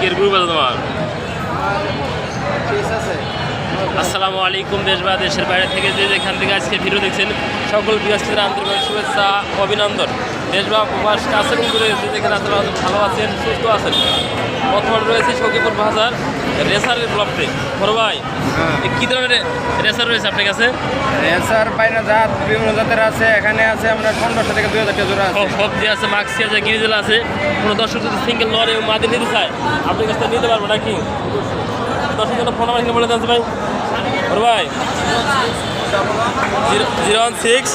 কিরপুর বাজে তোমার আছে। আসসালামু আলাইকুম দেশ বা দেশের বাইরে থেকে যে যেখান থেকে আজকে ভিডিও দেখছেন সকল বিয়াসীদের আন্তরিক শুভেচ্ছা অভিনন্দন। দেশ বা প্রবাস কাছে দূরে যে যেখানে আছেন ভালো আছেন সুস্থ আছেন। বর্তমান রয়েছে সখীপুর বাজার রেসারের ব্লকতে বড় ভাই হ্যাঁ। কী ধরনের রেসার রয়েছে আপনার কাছে? রেসার বাইরে জাত বিভিন্ন জাতের আছে এখানে আছে আমরা পনেরোশো থেকে দুই হাজার জোড়া আছে। সব সবজি আছে মাক্সি আছে গিরিজেল আছে। কোনো দর্শক যদি সিঙ্গেল এবং মাদি নিতে চায় আপনার কাছ নিতে পারব নাকি? দর্শক জন্য ফোন আমার এখানে বলে দেন ভাই। বড় ভাই। Zero one six.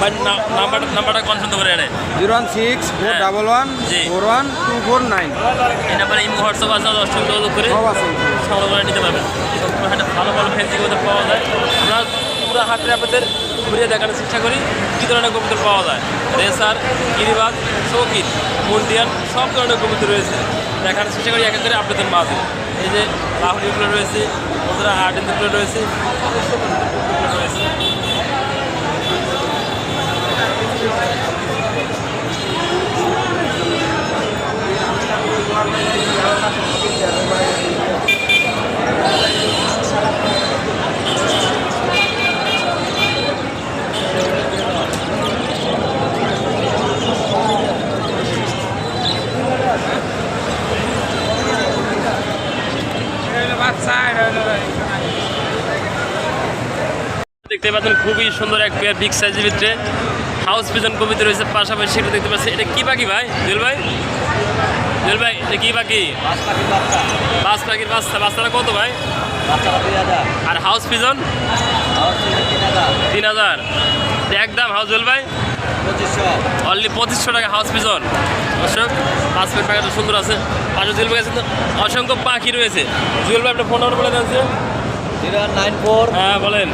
ভাই নাম্বারটা নাম্বারটা কনফার্ম করে এনে জিরো ওয়ান সিক্স ফোর হ্যাঁ। Double one. Four one two four nine. এই নাম্বারে ইমো হোয়াটসঅ্যাপ আছে দর্শক যোগাযোগ করে সংগ্রহ করে নিতে পারবেন। ভালো ভালো ফ্যান্সি কবুতর পাওয়া যায়। আমরা পুরো হাটে আপনাদের ঘুরিয়ে দেখানোর চেষ্টা করি কী ধরনের কবুতর পাওয়া যায়। রেসার গিরিবাজ শৌকিন মুন্ডিয়ান সব ধরনের কবুতর রয়েছে। দেখানোর চেষ্টা করি, এক এক করে আপনাদের মাঝে। এই যে লাহুরিগুলো রয়েছে বন্ধুরা আর্টিনগুলো রয়েছে রয়েছে দেখতে পাচ্ছেন, খুবই সুন্দর এক পেয়ার বিগ সাইজের ভিতরে হাউস পিজন কবিতে রয়েছে। পাশাপাশি এটা দেখতে পাচ্ছি এটা কি পাখি ভাই? জুয়েল ভাই? জুয়েল ভাই, এটা কি পাখি? বাস পাখির বাচ্চা। বাচ্চাটা কত ভাই? আর হাউস পিজন তিন হাজার। একদম হাউস জুয়েল ভাই? অনলি পঁচিশশো টাকা হাউস পিজন অশোক পাঁচ মিনিট পাখিটা সুন্দর আছে। পাশে জুয়েল ভাই আছে তো অসংখ্য পাখি রয়েছে। জুয়েল ভাই আপনার ফোন নাম্বার বলে জিরো নাইন ফোর হ্যাঁ বলেন।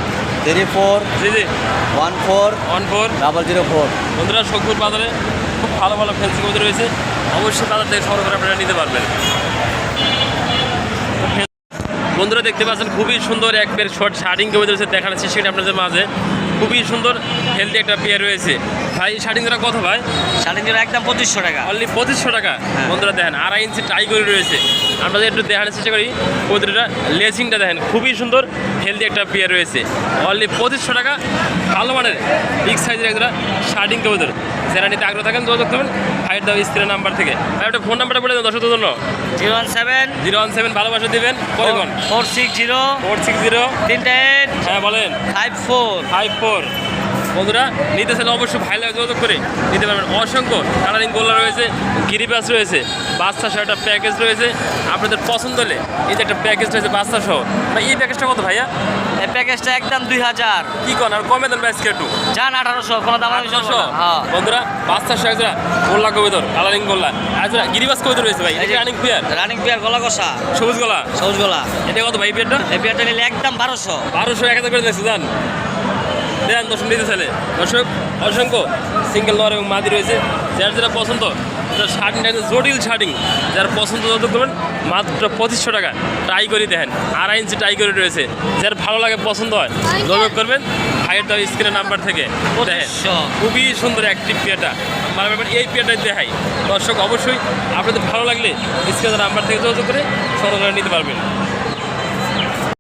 থ্রি ফোর জি জি। One four one four. Double zero four. বন্ধুরা শোকপুর বাজারে খুব ভালো ভালো ফেন্সি কবুতর রয়েছে। অবশ্যই তাদের থেকে সংগ্রহ করে আপনারা নিতে পারবেন। বন্ধুরা দেখতে পাচ্ছেন খুবই সুন্দর এক পেয়ার শর্ট শার্টিং কবুতর রয়েছে দেখানো চেষ্টা করি আপনাদের মাঝে। খুবই সুন্দর হেলদি একটা পেয়ার রয়েছে। ভাই শার্টিং জোড়া কত ভাই? জিরো একদম পঁচিশশো টাকা। অনলি পঁচিশশো টাকা। বন্ধুরা দেখেন আড়াই ইঞ্চি টাইগরি করে রয়েছে। আমরা একটু দেখানোর চেষ্টা করি। কবুতরটা লেসিংটা দেখেন খুবই সুন্দর হেলদি একটা পেয়ার রয়েছে। অনলি পঁচিশশো টাকা ভালো মানের বিগ সাইজের একটা শার্টিং কবুতর। যারা নিতে আগ্রহ থাকেন যোগাযোগ করবেন ভাইয়ের দাও স্ক্রিনের নাম্বার থেকে। ভাই একটা ফোন নাম্বারটা বলে দেন দর্শকদের জন্য। Zero one seven zero one seven ভালোবাসা দেবেন four six zero four six zero তিনটে এইট হ্যাঁ বলেন। ফাইভ ফোর ফাইভ ফোর বন্ধুরা নিতে চাইলে অবশ্যই ভাই লাগে যোগাযোগ করে নিতে পারবেন। অসংখ্য কালারিং গোল্লা রয়েছে গিরিবাস রয়েছে বাচ্চা সহ একটা প্যাকেজ রয়েছে। আপনাদের পছন্দ হলে এই যে একটা প্যাকেজ রয়েছে বাচ্চা সহ। ভাই এই প্যাকেজটা কত ভাইয়া? এই প্যাকেজটা একদম দুই হাজার। কি কন আর কমে দেন ব্যাসকে একটু। যান আঠারোশো কোনো দাম আঠারোশো? হ্যাঁ। বন্ধুরা বাচ্চা সহ একটা গোল্লা কবিতর কালারিং গোল্লা। আর একটা গিরিবাস কবিতর রয়েছে ভাই রানিং প্লেয়ার রানিং পেয়ার গলা কষা। সবুজ গলা? সবুজ গলা। এটা কত ভাই পেয়ারটা এই পেয়ারটা নিলে একদম বারোশো। বারোশো এক হাজার করে দিয়েছে জান। দেন দর্শক নিতে চাইলে দর্শক অসংখ্য সিঙ্গেল নর এবং মাদি রয়েছে যার যেটা পছন্দ যার শার্টিংটা জটিল শার্টিং যার পছন্দ যত করবেন মাত্র পঁচিশশো টাকা টাই করে দেখেন। আড়াই ইঞ্চি টাই করে রয়েছে। যার ভালো লাগে পছন্দ হয় যোগাযোগ করবেন ভাইয়ের দেওয়া স্ক্রিনের নাম্বার থেকে। দেখেন খুবই সুন্দর অ্যাক্টিভ পেয়ারটা মানে ব্যাপার এই পেয়ারটাই দেখাই। দর্শক অবশ্যই আপনাদের ভালো লাগলে স্ক্রিনের নাম্বার থেকে যোগাযোগ করে সংগ্রহ করে নিতে পারবেন।